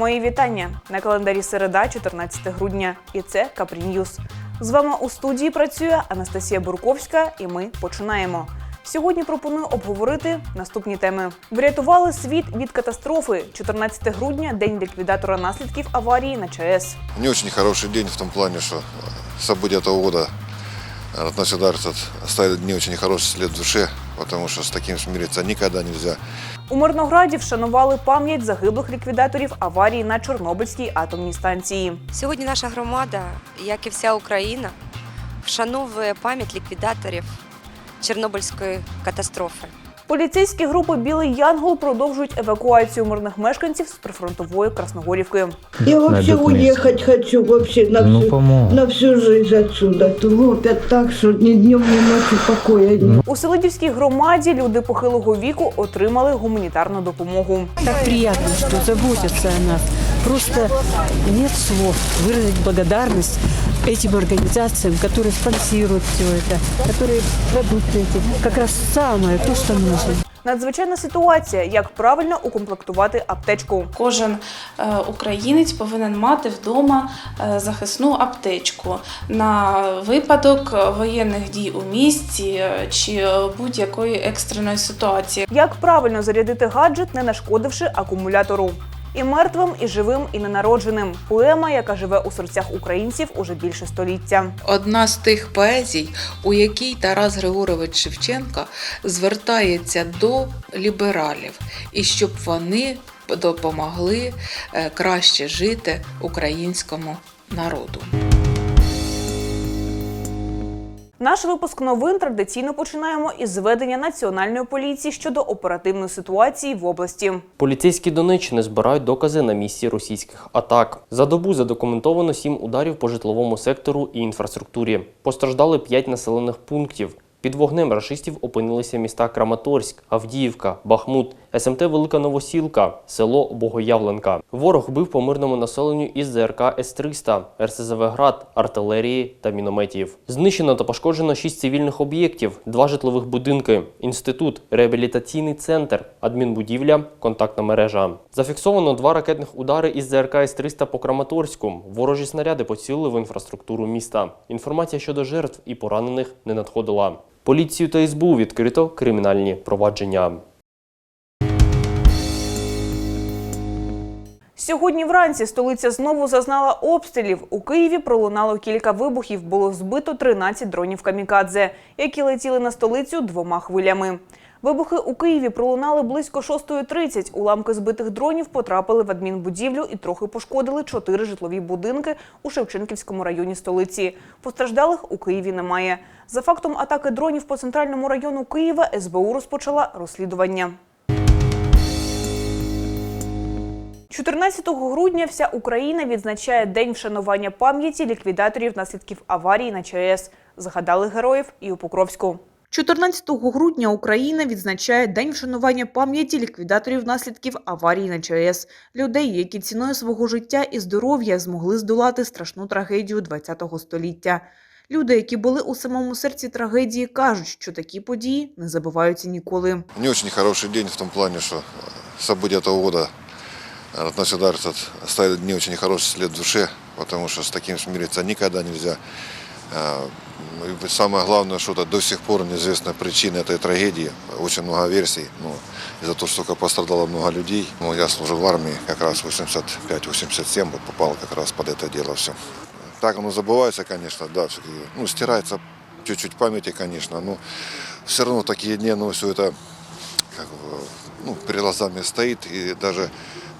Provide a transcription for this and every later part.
Мої вітання на календарі середа, 14 грудня. І це Капрі Ньюз. З вами у студії працює Анастасія Бурковська, і ми починаємо. Сьогодні пропоную обговорити наступні теми. Врятували світ від катастрофи. 14 грудня день ліквідатора наслідків аварії на ЧАЕС. Не очень хороший день в том плане, что события того года э, от нас оставили не очень хороший след в душе, потому что с таким смириться никогда нельзя. У Мирнограді вшанували пам'ять загиблих ліквідаторів аварії на Чорнобильській атомній станції. Сьогодні наша громада, як і вся Україна, вшановує пам'ять ліквідаторів Чорнобильської катастрофи. Поліцейські групи Білий Янгол продовжують евакуацію мирних мешканців з прифронтової Красногорівки. Я место. уехать хочу вообще на Ну, всю, помогут. на всю жизнь отсюда. Лупят так, что ни днем, ни ночью покоя. У Селидівській громаді люди похилого віку отримали гуманітарну допомогу. Так приятно, что заботятся о нас. Просто нет слов выразить благодарность этим организациям, которые спонсируют все это, которые продукты эти. Как раз самое то, что нужно. Надзвичайна ситуація, як правильно укомплектувати аптечку. Кожен е, українець повинен мати вдома е, захисну аптечку на випадок воєнних дій у місті е, чи е, будь-якої екстреної ситуації. Як правильно зарядити гаджет, не нашкодивши акумулятору. І мертвим, і живим, і ненародженим. Поема, яка живе у серцях українців уже більше століття. одна з тих поезій, у якій Тарас Григорович Шевченко звертається до лібералів, і щоб вони допомогли е, краще жити українському народу. Наш випуск новин традиційно починаємо із зведення національної поліції щодо оперативної ситуації в області. Поліцейські Донеччини збирають докази на місці російських атак. За добу задокументовано сім ударів по житловому сектору і інфраструктурі. Постраждали п'ять населених пунктів. Під вогнем рашистів опинилися міста Краматорськ, Авдіївка, Бахмут, СМТ Велика Новосілка, село Богоявленка. Ворог бив по мирному населенню із ЗРК С-300, РСЗВ «Град», артилерії та мінометів. Знищено та пошкоджено шість цивільних об'єктів, два житлових будинки, інститут, реабілітаційний центр, адмінбудівля, контактна мережа. Зафіксовано два ракетних удари із ЗРК С-300 по Краматорську. Ворожі снаряди поцілили в інфраструктуру міста. Інформація щодо жертв і поранених не надходила. Поліцію та СБУ відкрито кримінальні провадження. Сьогодні вранці столиця знову зазнала обстрілів. У Києві пролунало кілька вибухів. Було збито 13 дронів камікадзе, які летіли на столицю двома хвилями. Вибухи у Києві пролунали близько 6.30. Уламки збитих дронів потрапили в адмінбудівлю і трохи пошкодили чотири житлові будинки у Шевченківському районі столиці. Постраждалих у Києві немає. За фактом атаки дронів по центральному району Києва СБУ розпочала розслідування. 14 грудня вся Україна відзначає День вшанування пам'яті ліквідаторів наслідків аварії на ЧАЕС. Згадали героїв і у Покровську. 14 грудня Україна відзначає День вшанування пам'яті ліквідаторів наслідків аварії на ЧАЕС. Людей, які ціною свого життя і здоров'я змогли здолати страшну трагедію ХХ століття. Люди, які були у самому серці трагедії, кажуть, що такі події не забуваються ніколи. Не очень хороший день в том плане, что события того года от нас оставили не очень хороший след в душе, потому что с таким смириться никогда нельзя. А, и Самое главное, что -то до сих пор неизвестна причина этой трагедии. Очень много версий. Но из-за того, что пострадало много людей. Ну, я служил в армии, как раз 85-87, вот попал как раз под это дело все. Так оно забывается, конечно, да, ну, стирается чуть-чуть памяти, конечно, но все равно такие дни, ну, все это как ну, перед глазами стоит, и даже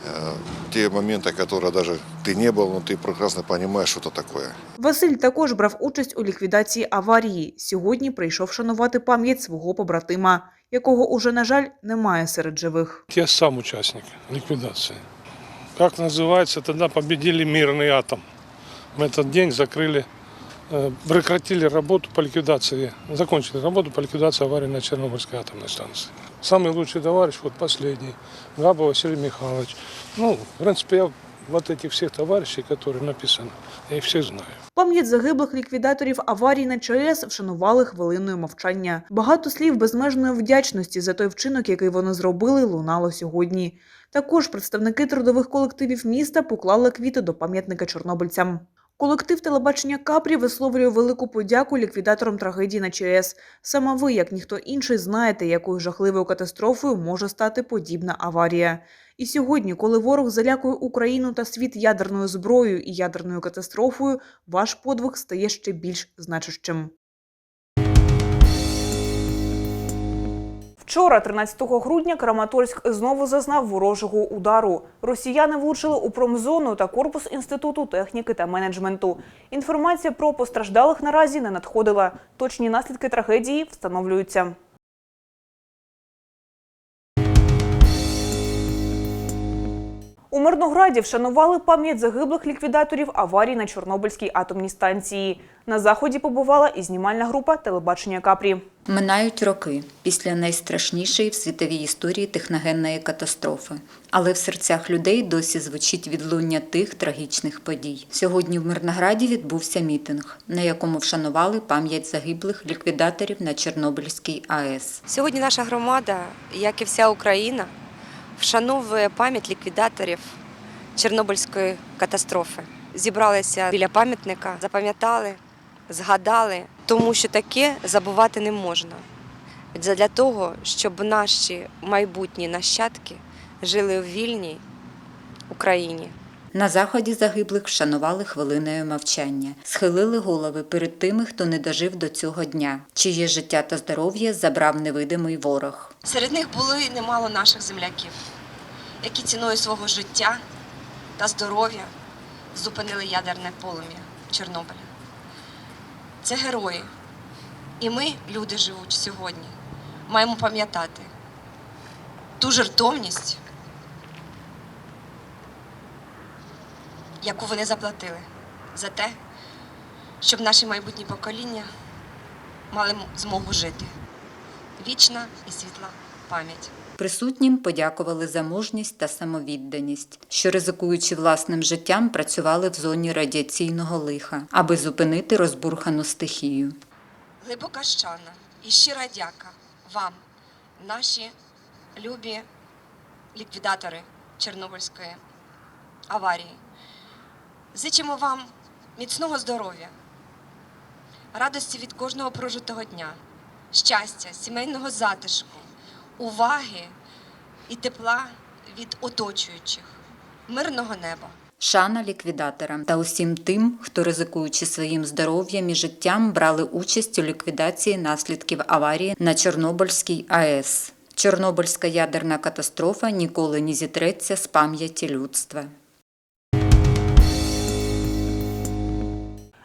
э, те моменты, которые даже ты не был, но ты прекрасно понимаешь, что это такое. Василь також брав участь у ліквідації аварії. Сьогодні прийшов шанувати пам'ять свого побратима, якого уже, на жаль, немає серед живих. Я сам участник ликвидации. Как называется, тогда победили мирный атом. Мы этот день закрыли, э, прекратили работу по ликвидации, закончили работу по ликвидации аварии на Чернобыльской атомной станции. Самый лучший товарищ, вот последний, Габов Василий Михайлович. Ну, в принципе, я вот этих всех товарищей, которые написаны, я их всех знаю. Пам'ять загиблих ліквідаторів аварії на ЧАЕС вшанували хвилиною мовчання. Багато слів безмежної вдячності за той вчинок, який вони зробили, лунало сьогодні. Також представники трудових колективів міста поклали квіти до пам'ятника чорнобильцям. Колектив телебачення Капрі висловлює велику подяку ліквідаторам трагедії на ЧАЕС. Саме ви, як ніхто інший, знаєте, якою жахливою катастрофою може стати подібна аварія. І сьогодні, коли ворог залякує Україну та світ ядерною зброєю і ядерною катастрофою, ваш подвиг стає ще більш значущим. Вчора, 13 грудня, Краматорськ знову зазнав ворожого удару. Росіяни влучили у промзону та корпус інституту техніки та менеджменту. Інформація про постраждалих наразі не надходила. Точні наслідки трагедії встановлюються. У Мирнограді вшанували пам'ять загиблих ліквідаторів аварії на Чорнобильській атомній станції. На заході побувала і знімальна група телебачення Капрі. Минають роки після найстрашнішої в світовій історії техногенної катастрофи, але в серцях людей досі звучить відлуння тих трагічних подій. Сьогодні в Мирнограді відбувся мітинг, на якому вшанували пам'ять загиблих ліквідаторів на Чорнобильській АЕС. Сьогодні наша громада, як і вся Україна, вшановує пам'ять ліквідаторів Чорнобильської катастрофи. Зібралися біля пам'ятника, запам'ятали, згадали, тому що таке забувати не можна. Для того, щоб наші майбутні нащадки жили у вільній Україні. На заході загиблих вшанували хвилиною мовчання, схилили голови перед тими, хто не дожив до цього дня, чиє життя та здоров'я забрав невидимий ворог. Серед них було і немало наших земляків, які ціною свого життя та здоров'я зупинили ядерне полум'я Чорнобиля. Це герої. І ми, люди живучі сьогодні, маємо пам'ятати ту жертовність, яку вони заплатили за те, щоб наші майбутні покоління мали змогу жити. Вічна і світла пам'ять. Присутнім подякували за мужність та самовідданість, що ризикуючи власним життям, працювали в зоні радіаційного лиха, аби зупинити розбурхану стихію. Глибока щана і щира дяка вам, наші любі ліквідатори Чорнобильської аварії. Зичимо вам міцного здоров'я, радості від кожного прожитого дня, щастя, сімейного затишку, уваги і тепла від оточуючих, мирного неба. Шана ліквідаторам та усім тим, хто ризикуючи своїм здоров'ям і життям, брали участь у ліквідації наслідків аварії на Чорнобильській АЕС. Чорнобильська ядерна катастрофа ніколи не зітреться з пам'яті людства.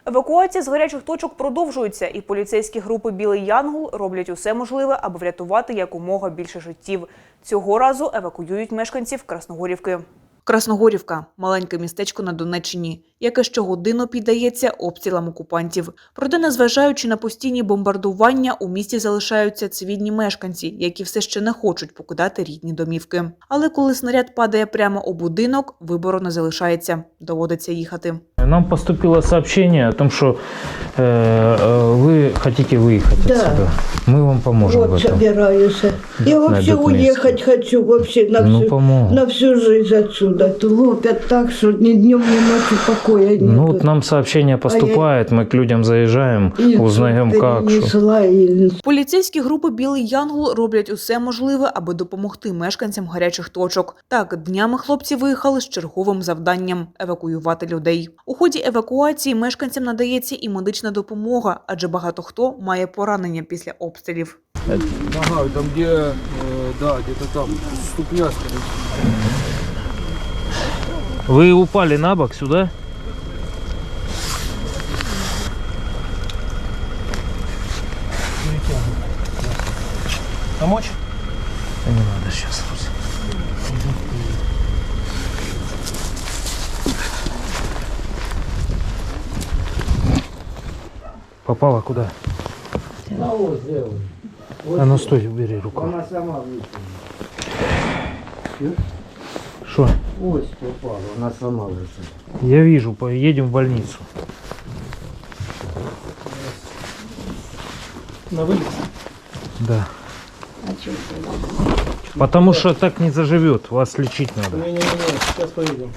Евакуація з гарячих точок продовжується, і поліцейські групи Білий Янгол роблять усе можливе, аби врятувати якомога більше життів. Цього разу евакуюють мешканців Красногорівки. Красногорівка маленьке містечко на Донеччині, яке щогодину піддається обстрілам окупантів. Проте, незважаючи на постійні бомбардування, у місті залишаються цивільні мешканці, які все ще не хочуть покидати рідні домівки. Але коли снаряд падає прямо у будинок, вибору не залишається. Доводиться їхати. Нам поступило сообщение о том, что э, э, вы хотите выехать Да. отсюда. Мы вам поможем в Вот этом. собираюсь. Я На вообще этот уехать месяц. хочу вообще на Ну, всю, помогу. на всю жизнь отсюда. Лупят так, что ни днем, ни ночью покоя нет. Ну вот нам сообщение поступает, мы к людям заезжаем, И узнаем всё как. что. перенесла, и Поліцейські групи Білий Янгол роблять усе можливе, аби допомогти мешканцям гарячих точок. Так, днями хлопці виїхали з черговим завданням евакуювати людей. У ході евакуації мешканцям надається і медична допомога, адже багато хто має поранення після обстрілів. Ага, там где, э, да, где-то там, ступня, скорее Вы упали на бок сюда? Помочь? Да не надо сейчас. Попала куда? А вот сделай. А ну стой, убери руку. Она сама вышла. Что? Ось попала, вона сломалася. Я вижу, поедем в больницу. На виліт? Да. Потому что так не заживет, вас лечить надо. Не-не-не, сейчас поедем.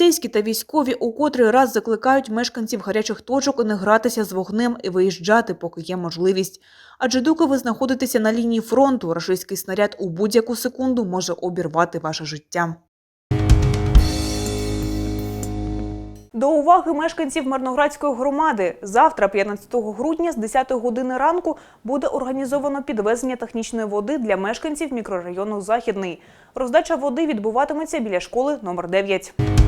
Поліцейські та військові у котрий раз закликають мешканців гарячих точок не гратися з вогнем і виїжджати, поки є можливість. Адже доки ви знаходитеся на лінії фронту, рашистський снаряд у будь-яку секунду може обірвати ваше життя. До уваги мешканців Мирноградської громади. Завтра, 15 грудня, з 10 години ранку, буде організовано підвезення технічної води для мешканців мікрорайону Західний. Роздача води відбуватиметься біля школи номер 9.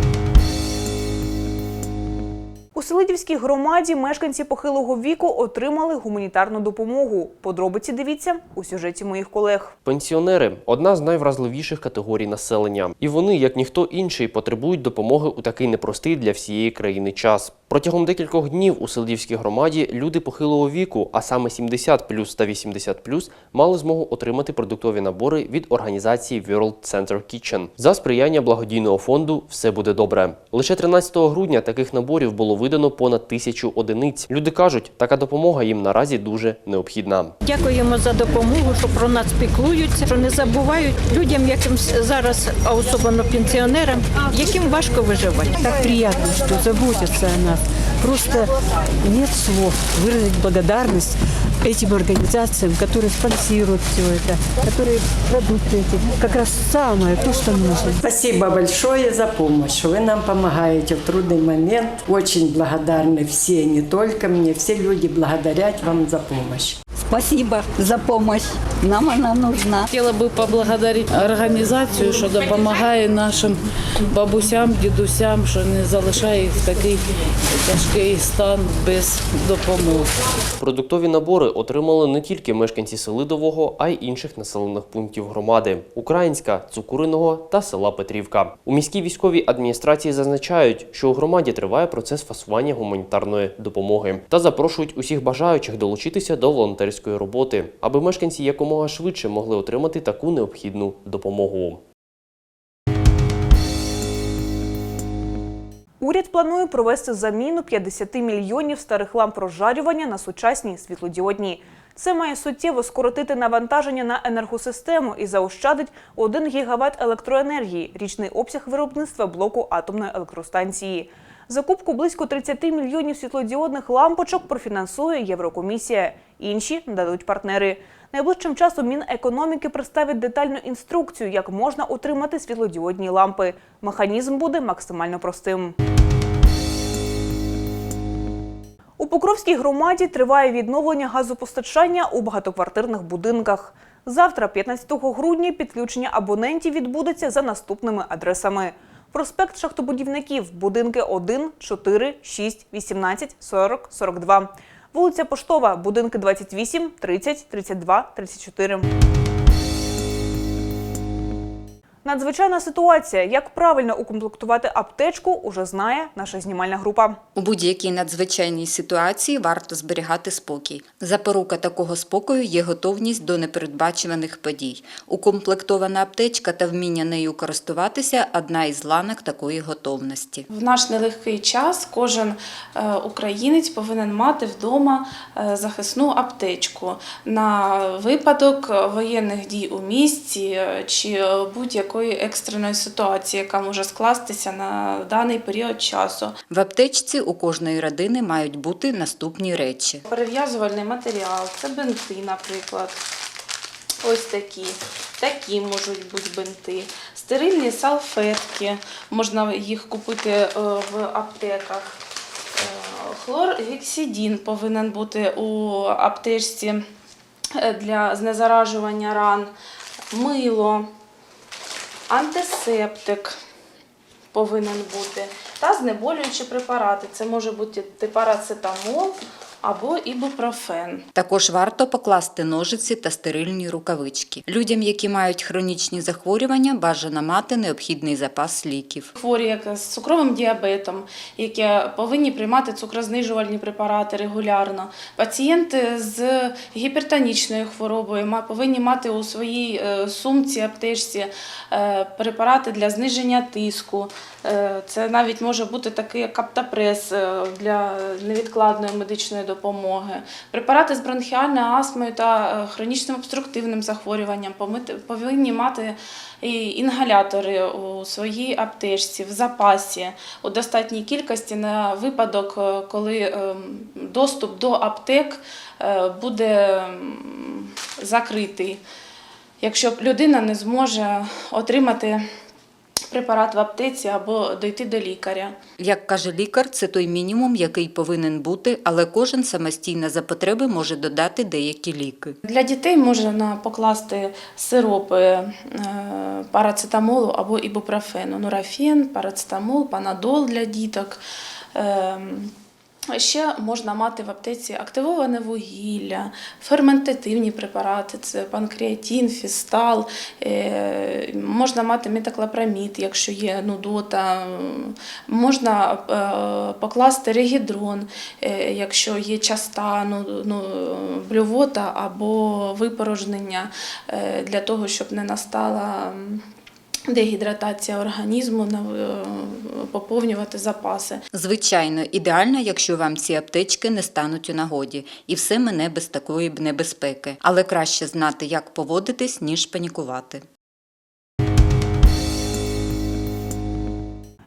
У Селидівській громаді мешканці похилого віку отримали гуманітарну допомогу. Подробиці дивіться у сюжеті моїх колег. Пенсіонери одна з найвразливіших категорій населення, і вони, як ніхто інший, потребують допомоги у такий непростий для всієї країни час. Протягом декількох днів у Селдівській громаді люди похилого віку, а саме 70 плюс та 80 плюс, мали змогу отримати продуктові набори від організації World Center Kitchen за сприяння благодійного фонду Все буде добре. Лише 13 грудня таких наборів було видано понад тисячу одиниць. Люди кажуть, така допомога їм наразі дуже необхідна. Дякуємо за допомогу, що про нас піклуються, що не забувають людям, яким зараз, а особливо пенсіонерам, яким важко виживати. Так приємно, що заботяться о нас. Просто нет слов выразить благодарность этим организациям, которые спонсируют все это, которые продукты эти. Как раз самое то, что нужно. Спасибо большое за помощь. Вы нам помогаете в трудный момент. Очень благодарны все, не только мне. Все люди благодарят вам за помощь. Спасибо за помощь. Нам она нужна. Хотіла би поблагодарити організацію, що допомагає нашим бабусям, дідусям, що не залишає їх в такий тяжкий стан без допомоги. Продуктові набори отримали не тільки мешканці Селидового, а й інших населених пунктів громади Українська, Цукуриного та села Петрівка. У міській військовій адміністрації зазначають, що у громаді триває процес фасування гуманітарної допомоги та запрошують усіх бажаючих долучитися до волонтерської роботи, аби мешканці якомога швидше могли отримати таку необхідну допомогу. Уряд планує провести заміну 50 мільйонів старих ламп розжарювання на сучасні світлодіодні. Це має суттєво скоротити навантаження на енергосистему і заощадить 1 гігават електроенергії, річний обсяг виробництва блоку атомної електростанції. Закупку близько 30 мільйонів світлодіодних лампочок профінансує Єврокомісія. Інші нададуть партнери. Найближчим часом Мінекономіки представить детальну інструкцію, як можна отримати світлодіодні лампи. Механізм буде максимально простим. У Покровській громаді триває відновлення газопостачання у багатоквартирних будинках. Завтра, 15 грудня, підключення абонентів відбудеться за наступними адресами. Проспект шахтобудівників, будинки 1, 4, 6, 18, 40, 42. Вулиця Поштова, будинки 28, 30, 32, 34. Надзвичайна ситуація. Як правильно укомплектувати аптечку, уже знає наша знімальна група. У будь-якій надзвичайній ситуації варто зберігати спокій. Запорука такого спокою є готовність до непередбачуваних подій. Укомплектована аптечка та вміння нею користуватися одна із ланок такої готовності. В наш нелегкий час кожен е, українець повинен мати вдома е, захисну аптечку на випадок воєнних дій у місті е, чи будь-якої екстреної ситуації, яка може скластися на даний період часу. В аптечці у кожної родини мають бути наступні речі: Перев'язувальний матеріал, це бинти, наприклад. Ось такі. Такі можуть бути бинти. Стерильні салфетки, можна їх купити е, в аптеках. Е, Хлоргексидін повинен бути у аптечці е, для знезаражування ран, мило, антисептик повинен бути та знеболюючі препарати. Це може бути парацетамол, або ібупрофен. Також варто покласти ножиці та стерильні рукавички. Людям, які мають хронічні захворювання, бажано мати необхідний запас ліків. Хворі як з цукровим діабетом, які повинні приймати цукрознижувальні препарати регулярно. Пацієнти з гіпертонічною хворобою повинні мати у своїй е, сумці, аптечці е, препарати для зниження тиску. Е, Це навіть може бути такий каптапрес для невідкладної медичної допомоги. Препарати з бронхіальною астмою та е, хронічним обструктивним захворюванням повинні мати інгалятори у своїй аптечці, в запасі у достатній кількості на випадок, е, коли ем, доступ до аптек е, буде закритий. Якщо людина не зможе отримати препарат в аптеці або дойти до лікаря. Як каже лікар, це той мінімум, який повинен бути, але кожен самостійно за потреби може додати деякі ліки. Для дітей можна покласти сиропи е, парацетамолу або ібупрофену, нурафен, парацетамол, панадол для діток. Ще можна мати в аптеці активоване вугілля, ферментативні препарати, це панкреатин, фістал, е, можна мати метаклопрамід, якщо є нудота, можна е, покласти регідрон, е, якщо є часта ну, ну, блювота або випорожнення для того, щоб не настала. Дегідратація організму, на- е, поповнювати запаси. Звичайно, ідеально, якщо вам ці аптечки не стануть у нагоді, і все мене без такої б небезпеки. Але краще знати, як поводитись, ніж панікувати.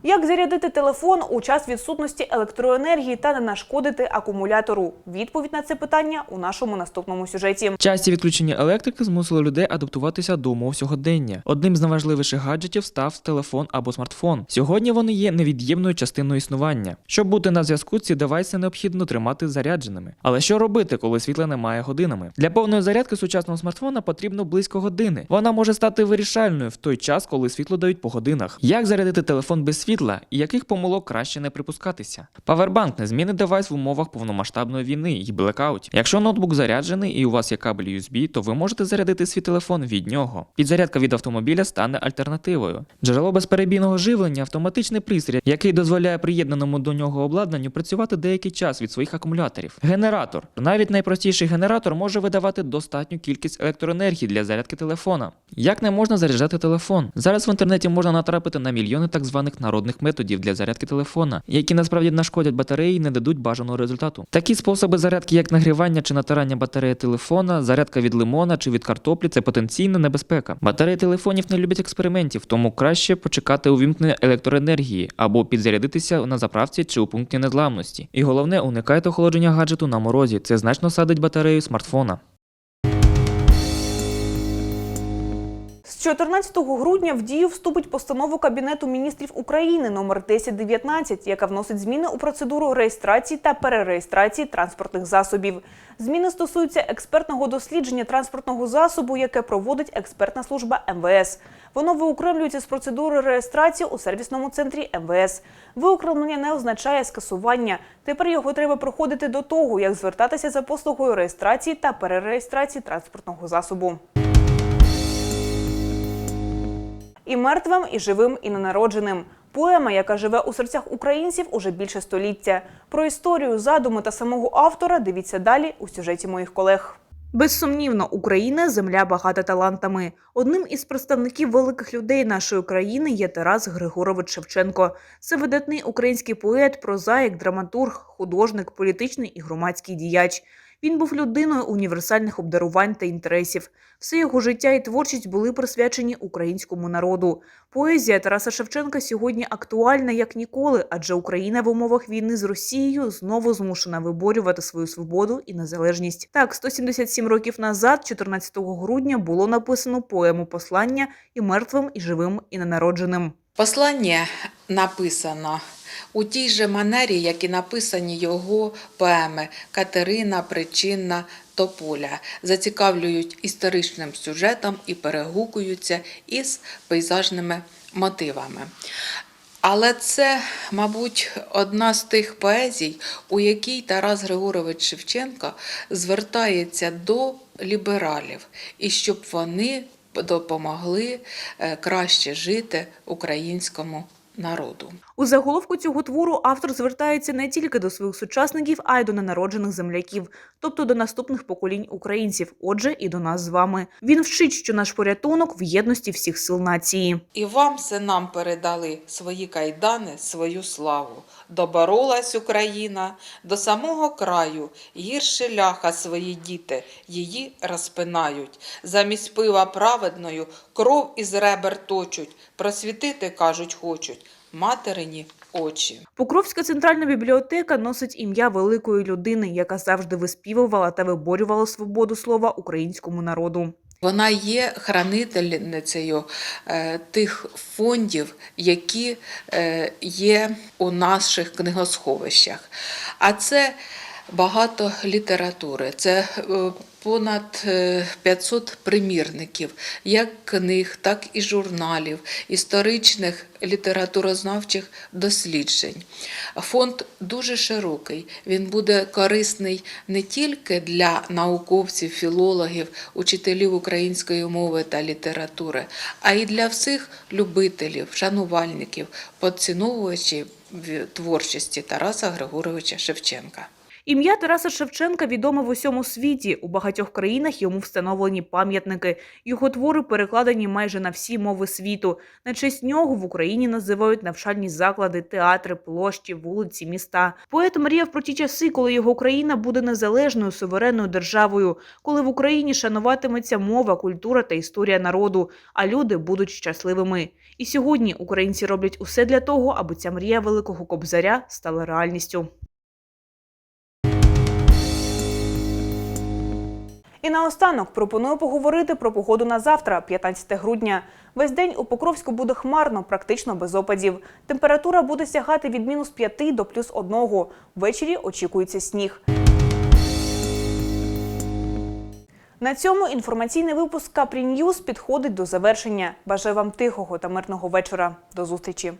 Як зарядити телефон у час відсутності електроенергії та не нашкодити акумулятору? Відповідь на це питання у нашому наступному сюжеті. Часті відключення електрики змусили людей адаптуватися до умов сьогодення. Одним з найважливіших гаджетів став телефон або смартфон. Сьогодні вони є невід'ємною частиною існування. Щоб бути на зв'язку, ці девайси необхідно тримати зарядженими. Але що робити, коли світла немає годинами? Для повної зарядки сучасного смартфона потрібно близько години. Вона може стати вирішальною в той час, коли світло дають по годинах. Як зарядити телефон без світла і яких помилок краще не припускатися? Павербанк незмінний девайс в умовах повномасштабної війни і блекаутів. Якщо ноутбук заряджений і у вас є кабель USB, то ви можете зарядити свій телефон від нього. Підзарядка від автомобіля стане альтернативою. Джерело безперебійного живлення автоматичний пристрій, який дозволяє приєднаному до нього обладнанню працювати деякий час від своїх акумуляторів. Генератор. Навіть найпростіший генератор може видавати достатню кількість електроенергії для зарядки телефона. Як не можна заряджати телефон? Зараз в інтернеті можна натрапити на мільйони так званих народних методів для зарядки телефона, які насправді нашкодять батареї і не дадуть бажаного результату. Такі способи зарядки, як нагрівання чи натирання батареї телефона, зарядка від лимона чи від картоплі це потенційна небезпека. Батареї телефонів не люблять експериментів, тому краще почекати увімкнення електроенергії або підзарядитися на заправці чи у пункті незламності. І головне, уникайте охолодження гаджету на морозі. Це значно садить батарею смартфона. 14 грудня в дію вступить постанова Кабінету міністрів України номер 1019, яка вносить зміни у процедуру реєстрації та перереєстрації транспортних засобів. Зміни стосуються експертного дослідження транспортного засобу, яке проводить експертна служба МВС. Воно виокремлюється з процедури реєстрації у сервісному центрі МВС. Виокремлення не означає скасування. Тепер його треба проходити до того, як звертатися за послугою реєстрації та перереєстрації транспортного засобу. І мертвим, і живим, і ненародженим. Поема, яка живе у серцях українців уже більше століття. Про історію, задуми та самого автора дивіться далі у сюжеті моїх колег. Безсумнівно, Україна земля багата талантами. Одним із представників великих людей нашої країни є Тарас Григорович Шевченко. Це видатний український поет, прозаїк, драматург, художник, політичний і громадський діяч. Він був людиною універсальних обдарувань та інтересів. Все його життя і творчість були присвячені українському народу. Поезія Тараса Шевченка сьогодні актуальна як ніколи, адже Україна в умовах війни з Росією знову змушена виборювати свою свободу і незалежність. Так, 177 років назад, 14 грудня, було написано поему послання і мертвим, і живим, і ненародженим. Послання написано у тій же манері, як і написані його поеми Катерина, Причинна, Тополя, зацікавлюють історичним сюжетом і перегукуються із пейзажними мотивами. Але це, мабуть, одна з тих поезій, у якій Тарас Григорович Шевченко звертається до лібералів, і щоб вони допомогли е, краще жити українському народу. У заголовку цього твору автор звертається не тільки до своїх сучасників, а й до ненароджених земляків, тобто до наступних поколінь українців, отже, і до нас з вами. Він вчить, що наш порятунок в єдності всіх сил нації. І вам синам передали свої кайдани, свою славу. Доборолась Україна до самого краю, гірше ляха свої діти, її розпинають. Замість пива праведною кров із ребер точуть, просвітити, кажуть, хочуть материні очі. Покровська центральна бібліотека носить ім'я великої людини, яка завжди виспівувала та виборювала свободу слова українському народу. Вона є хранительницею е, тих фондів, які е, є у наших книгосховищах. А це багато літератури, це е, понад е, 500 примірників, як книг, так і журналів, історичних літературознавчих досліджень. Фонд дуже широкий. Він буде корисний не тільки для науковців, філологів, учителів української мови та літератури, а й для всіх любителів, шанувальників, поціновувачів творчості Тараса Григоровича Шевченка. Ім'я Тараса Шевченка відоме в усьому світі. У багатьох країнах йому встановлені пам'ятники. Його твори перекладені майже на всі мови світу. На честь нього в Україні називають навчальні заклади, театри, площі, вулиці, міста. Поет мріяв про ті часи, коли його країна буде незалежною суверенною державою, коли в Україні шануватиметься мова, культура та історія народу, а люди будуть щасливими. І сьогодні українці роблять усе для того, аби ця мрія великого кобзаря стала реальністю. І наостанок пропоную поговорити про погоду на завтра, 15 грудня. Весь день у Покровську буде хмарно, практично без опадів. Температура буде сягати від мінус 5 до плюс 1. Ввечері очікується сніг. На цьому інформаційний випуск Капрі Ньюз підходить до завершення. Бажаю вам тихого та мирного вечора. До зустрічі.